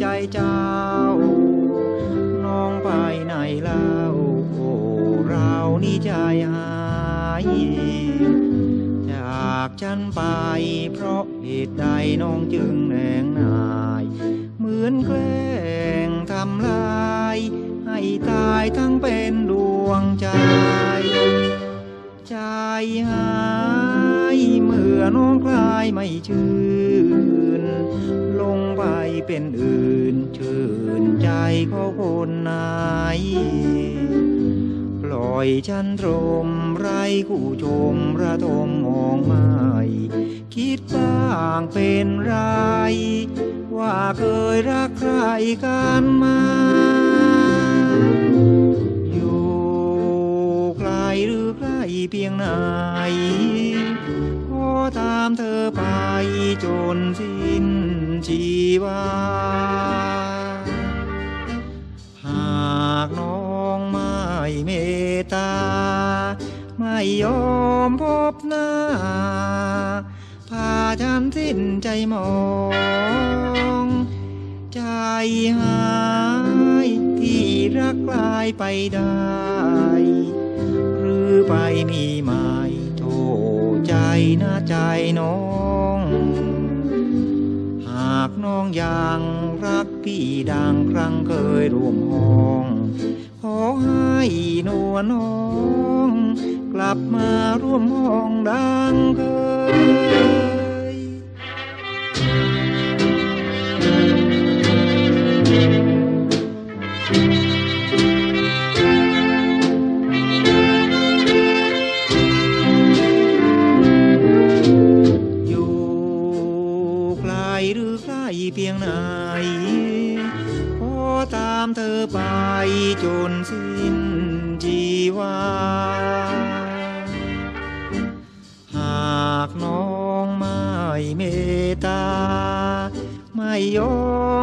ใจเจ้า น้องไปไหนเล่าโอ้เรานี่ใจหายจากฉันไป เพราะเหตุใดน้องจึงแหงนาย เหมือนแกล้งทำลาย ให้ตายทั้งเป็นดวงใจ ใจหาย เมื่อน้องคลายไม่ชื่น ลงไปเป็นอื่นชื่นใจเขาคนไหนปล่อยฉันตรมไรคู่ชมระทมมองไม่คิดบ้างเป็นไร ว่าเคยรักใครกันมาอยู่ไกลหรือใกล้เพียงไหนขอตามเธอไปจนสิ้น ชีวา หากน้องไม่เมตตา ไม่ยอมพบหน้า พาฉันสิ้นใจมอง ใจหายที่รักลายไปได้ หรือไปมีหมายโทษใจนะใจน้องากน้องอย่างรักพี่ดังครั้งเคยร่วมห้อง ขอให้นวลน้อง กลับมาร่วมห้องดังเคย เพียงไหน ขอตามเธอไปจนสิ้นชีวา หากน้องไม่เมตตา ไม่ยอ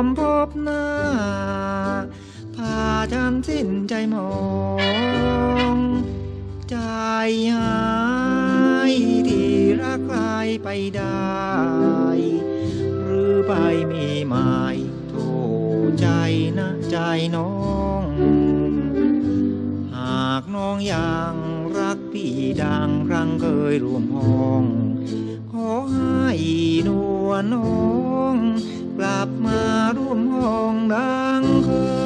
มพบหน้า พาฉันสิ้นใจมอง ใจหายที่รักใครไปได้ รือใบมีหมายโทใจนะใจน้อง หากน้องยังรักพี่ดังครั้งเคยร่วมห้อง ขอให้นวลน้อง กลับมาร่วมห้องดังเคย